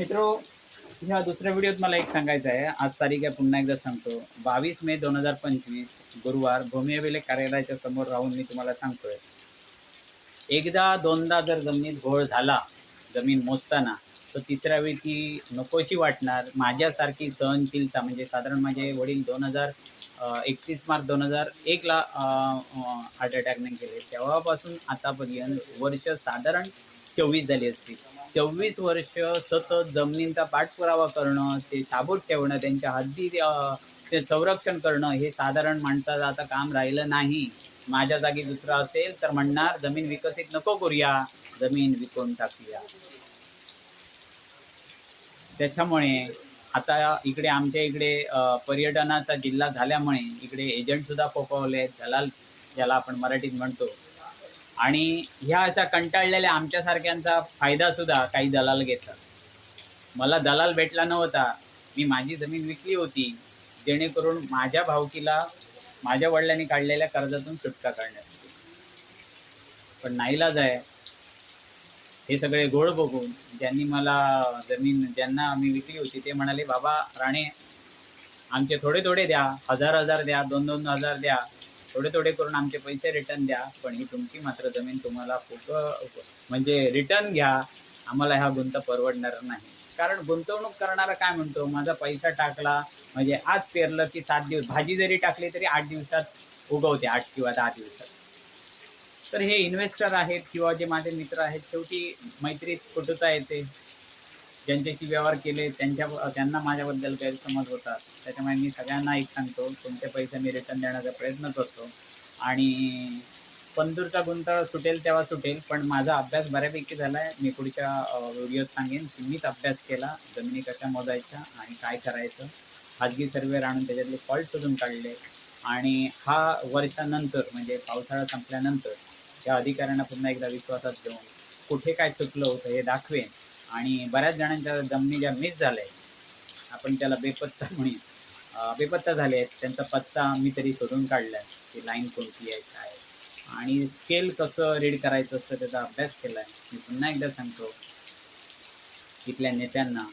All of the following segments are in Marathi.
मित्रो ह्या दुसऱ्या व्हिडिओत मला एक सांगायचं आहे. आज तारीख आहे पुन्हा एकदा सांगतो. बावीस मे दोन हजार पंचवीस गुरुवार भूमी अभिलेख कार्यालयाच्या समोर राहून मी तुम्हाला सांगतोय. एकदा दोनदा जर जमिनीत घोळ झाला जमीन मोजताना तर तिसऱ्या वेळी ती नकोशी वाटणार. माझ्यासारखी सहनशीलता म्हणजे साधारण माझे वडील दोन हजार एकतीस मार्च दोन हजार एकला हार्ट अटॅकने केले तेव्हापासून आतापर्यंत वर्ष साधारण चोवीस झाली असती. चोवीस वर्ष सतत जमिनींचा पाठपुरावा करणं ते साबूत ठेवणं त्यांच्या हद्दी ते संरक्षण करणं हे साधारण माणसाचं आता काम राहिलं नाही. माझ्या जागी दुसरं असेल तर म्हणणार जमीन विकसित नको करूया जमीन विकून टाकूया. त्याच्यामुळे आता इकडे आमच्या इकडे पर्यटनाचा जिल्हा झाल्यामुळे इकडे एजंट सुद्धा आहेत दलाल ज्याला आपण मराठीत म्हणतो. आणि ह्या अशा कंटाळलेल्या आमच्यासारख्यांचा फायदा सुद्धा काही दलाल घेतात. मला दलाल भेटला नव्हता. मी माझी जमीन विकली होती. जेणेकरून माझ्या भावकीला माझ्या वडिलांनी काढलेल्या कर्जातून सुटका करण्यासाठी पण नाईलाज आहे हे सगळे गोड बघून ज्यांनी मला जमीन ज्यांना मी विकली होती ते म्हणाले बाबा राणे आमचे थोडे थोडे द्या. हजार हजार द्या दोन दोन हजार द्या. थोडे थोडे करून आमचे पैसे रिटर्न द्या पण ही तुमची मात्र जमीन तुम्हाला खूप म्हणजे रिटर्न घ्या. आम्हाला ह्या गुंत परवडणार नाही. कारण गुंतवणूक करणारा काय म्हणतो माझा पैसा टाकला म्हणजे आज पेरलं की सात दिवस भाजी जरी टाकली तरी आठ दिवसात उगवते आठ किंवा दहा दिवसात. तर हे इन्व्हेस्टर आहेत किंवा जे माझे मित्र आहेत शेवटी मैत्रीत कुटुता येते. ज्यांच्याशी व्यवहार केले त्यांच्या त्यांना माझ्याबद्दल गैरसमज होतात. त्याच्यामुळे मी सगळ्यांना एक सांगतो तुमचे पैसे मी रिटर्न देण्याचा प्रयत्न करतो. आणि पंदूरचा गुंतळ सुटेल तेव्हा सुटेल पण माझा अभ्यास बऱ्यापैकी झाला आहे मी पुढच्या व्हिडिओत सांगेन की मीच अभ्यास केला जमिनी कशा मोजायच्या आणि काय करायचं. खाजगी सर्वे आणून त्याच्यातले फॉल्ट शोधून काढले. आणि हा वर्षानंतर म्हणजे पावसाळा संपल्यानंतर त्या अधिकाऱ्यांना पुन्हा एकदा विश्वासात घेऊन कुठे काय चुकलं होतं हे दाखवेन. आणि बऱ्याच जणांच्या जमिनी ज्या मिस झाल्या आहेत आपण त्याला बेपत्ता म्हणून बेपत्ता झाले आहेत. त्यांचा पत्ता मी तरी शोधून काढला आहे की लाईन कोणती आहे काय आणि स्केल कसं रीड करायचं असतं त्याचा अभ्यास केला आहे मी पुन्हा एकदा सांगतो इथल्या नेत्यांना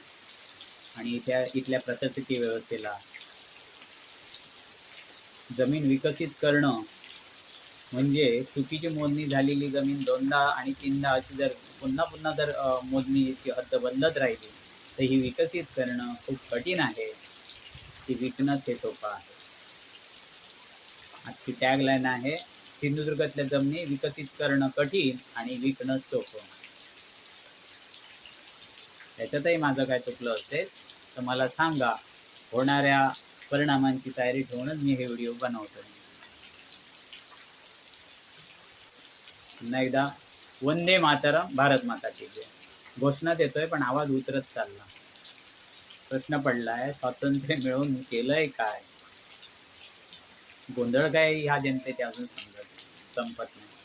आणि इथल्या इथल्या प्रशासकीय व्यवस्थेला जमीन विकसित करणं म्हणजे चुकीची मोजणी झालेली जमीन दोनदा आणि तीनदा अशी जर पुन्हा पुन्हा जर मोजणीची हद्द बदलत राहिली तर ही विकसित करणं खूप कठीण आहे. ती विकणंच हे सोपं आहे. आजची टॅगलाईन आहे सिंधुदुर्गातल्या जमिनी विकसित करणं कठीण आणि विकणं सोपं. त्याच्यातही माझं काय चुकलं असेल तर मला सांगा होणाऱ्या परिणामांची तयारी ठेवूनच मी हे व्हिडिओ बनवतो पुन्हा एकदा वंदे मातरम भारत माता की जय. घोषणा देतोय पण आवाज उतरत चालला. प्रश्न पडलाय स्वातंत्र्य मिळवून केलंय काय? गोंधळ काय ह्या जनतेचे अजून समजत संपत नाही.